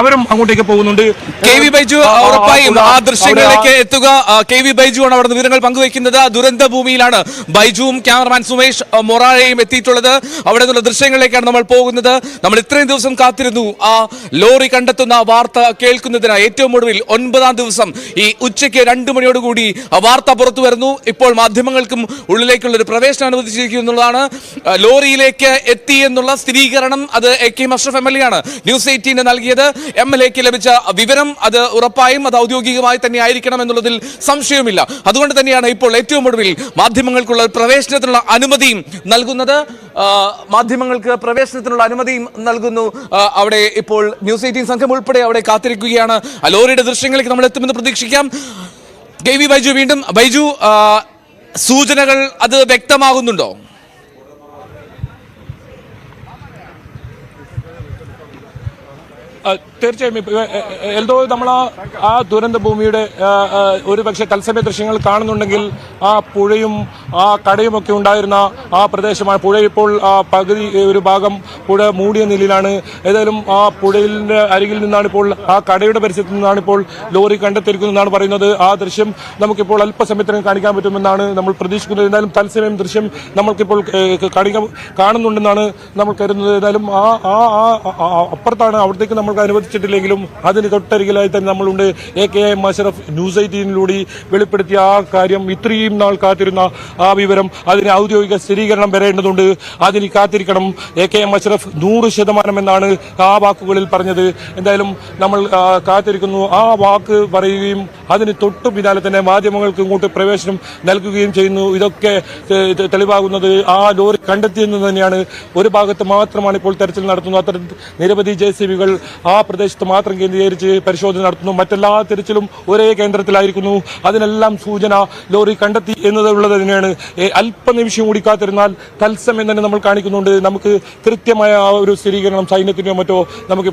അവരും അങ്ങോട്ടേക്ക് പോകുന്നുണ്ട്. കെ വി ബൈജു ഉറപ്പായും ആ, ദൃശ്യങ്ങളിലേക്ക് എത്തുക. കെ വി ബൈജു ആണ് അവിടെ വിവരങ്ങൾ പങ്കുവെക്കുന്നത് ദുരന്ത ഭൂമിയിലാണ് ബൈജുവും ക്യാമറമാൻ സുമേഷ് മൊറാഴയും എത്തിയിട്ടുള്ളത്. അവിടെ നിന്നുള്ള ദൃശ്യങ്ങളിലേക്കാണ് നമ്മൾ പോകുന്നത്. നമ്മൾ ഇത്രയും ദിവസം കാത്തിരുന്നു. ആ ലോറി കണ്ടെത്തുന്ന വാർത്ത കേൾക്കുന്നതിന് ഏറ്റവും ഒടുവിൽ ഒൻപതാം ദിവസം ഈ ഉച്ചയ്ക്ക് രണ്ടു മണിയോടുകൂടി വാർത്ത പുറത്തു വരുന്നു. ഇപ്പോൾ മാധ്യമങ്ങൾക്കും ഉള്ളിലേക്കുള്ള ഒരു പ്രവേശനം അനുവദിച്ചിരിക്കുന്നതാണ് ലോറിയിലേക്ക് എത്തി എന്നുള്ള സ്ഥിരീകരണം അത് A K Mashraf M L A ആണ്. ന്യൂസ് എയ്റ്റീന് നൽകിയത് എം എൽ എക്ക് ലഭിച്ച വിവരം അത് ഉറപ്പായും അത് ഔദ്യോഗികമായി തന്നെ ആയിരിക്കണം എന്നുള്ളതിൽ സംശയമില്ല അതുകൊണ്ട് തന്നെയാണ് ഇപ്പോൾ ഏറ്റവും ഒടുവിൽ മാധ്യമങ്ങൾക്കുള്ള പ്രവേശനത്തിനുള്ള അനുമതിയും നൽകുന്നത്. മാധ്യമങ്ങൾക്ക് പ്രവേശനത്തിനുള്ള അനുമതിയും നൽകുന്നു. അവിടെ ഇപ്പോൾ ന്യൂസ് എയ്റ്റീൻ സംഘം ഉൾപ്പെടെ അവിടെ കാത്തിരിക്കുകയാണ്. അലോറിയുടെ ലോറിയുടെ ദൃശ്യങ്ങളിലേക്ക് നമ്മൾ എത്തുമെന്ന് പ്രതീക്ഷിക്കാം. കെ വി ബൈജു വീണ്ടും. ബൈജു സൂചനകൾ അത് വ്യക്തമാകുന്നുണ്ടോ? തീർച്ചയായും. ഇപ്പ- എ- എ- എ- എൽദോ നമ്മൾ ആ ആ ദുരന്ത ഭൂമിയുടെ ഒരു പക്ഷേ തത്സമയ ദൃശ്യങ്ങൾ കാണുന്നുണ്ടെങ്കിൽ ആ പുഴയും ആ കടയും ഒക്കെ ഉണ്ടായിരുന്ന ആ പ്രദേശമാണ്. പുഴ ഇപ്പോൾ പകുതി ഒരു ഭാഗം പുഴ മൂടിയ നിലയിലാണ്. ഏതായാലും ആ പുഴയിലെ അരികിൽ നിന്നാണ് ഇപ്പോൾ ആ കടയുടെ പരിസരത്ത് നിന്നാണ് ഇപ്പോൾ ലോറി കണ്ടെത്തിയിരിക്കുന്നതെന്നാണ് പറയുന്നത്. ആ ദൃശ്യം നമുക്കിപ്പോൾ അല്പസമയത്തിനും കാണിക്കാൻ പറ്റുമെന്നാണ് നമ്മൾ പ്രതീക്ഷിക്കുന്നത്. എന്തായാലും തത്സമയം ദൃശ്യം നമ്മൾക്കിപ്പോൾ കാണിക്കാൻ കാണുന്നുണ്ടെന്നാണ് നമ്മൾ കരുതുന്നത്. ഏതായാലും ആ ആ അപ്പുറത്താണ് അവിടത്തേക്ക് നമ്മൾക്ക് അനുവദിച്ചിട്ടില്ലെങ്കിലും അതിന് തൊട്ടരികിലായി തന്നെ നമ്മളുണ്ട്. A K M Ashraf news എയ്റ്റീനിലൂടെ വെളിപ്പെടുത്തിയ ആ കാര്യം ഇത്രയും നാൾ കാത്തിരുന്ന ആ വിവരം അതിന് ഔദ്യോഗിക സ്ഥിരീകരണം വരേണ്ടതുണ്ട്. അതിന് കാത്തിരിക്കണം. എ കെ എം അഷറഫ് നൂറ് ശതമാനം എന്നാണ് ആ വാക്കുകളിൽ പറഞ്ഞത്. എന്തായാലും നമ്മൾ കാത്തിരിക്കുന്നു. ആ വാക്ക് പറയുകയും അതിന് തൊട്ടു പിന്നാലെ തന്നെ മാധ്യമങ്ങൾക്ക് ഇങ്ങോട്ട് പ്രവേശനം നൽകുകയും ചെയ്യുന്നു. ഇതൊക്കെ തെളിവാകുന്നത് ആ ലോറി കണ്ടെത്തിയെന്ന് തന്നെയാണ്. ഒരു ഭാഗത്ത് മാത്രമാണ് ഇപ്പോൾ തെരച്ചിൽ നടത്തുന്നത്. അത്തരം നിരവധി ജെ ആ പ്രദേശത്ത് മാത്രം കേന്ദ്രീകരിച്ച് പരിശോധന നടത്തുന്നു. മറ്റെല്ലാ തിരച്ചിലും ഒരേ കേന്ദ്രത്തിലായിരിക്കുന്നു. അതിനെല്ലാം സൂചന ലോറി കണ്ടെത്തി എന്നതുള്ളത് തന്നെയാണ്. അല്പനിമിഷം കൂടി കാത്തിരുന്നാൽ തത്സമയം തന്നെ നമ്മൾ കാണിക്കുന്നുണ്ട്. നമുക്ക് കൃത്യമായ ആ ഒരു സ്ഥിരീകരണം സൈന്യത്തിനോ മറ്റോ നമുക്ക്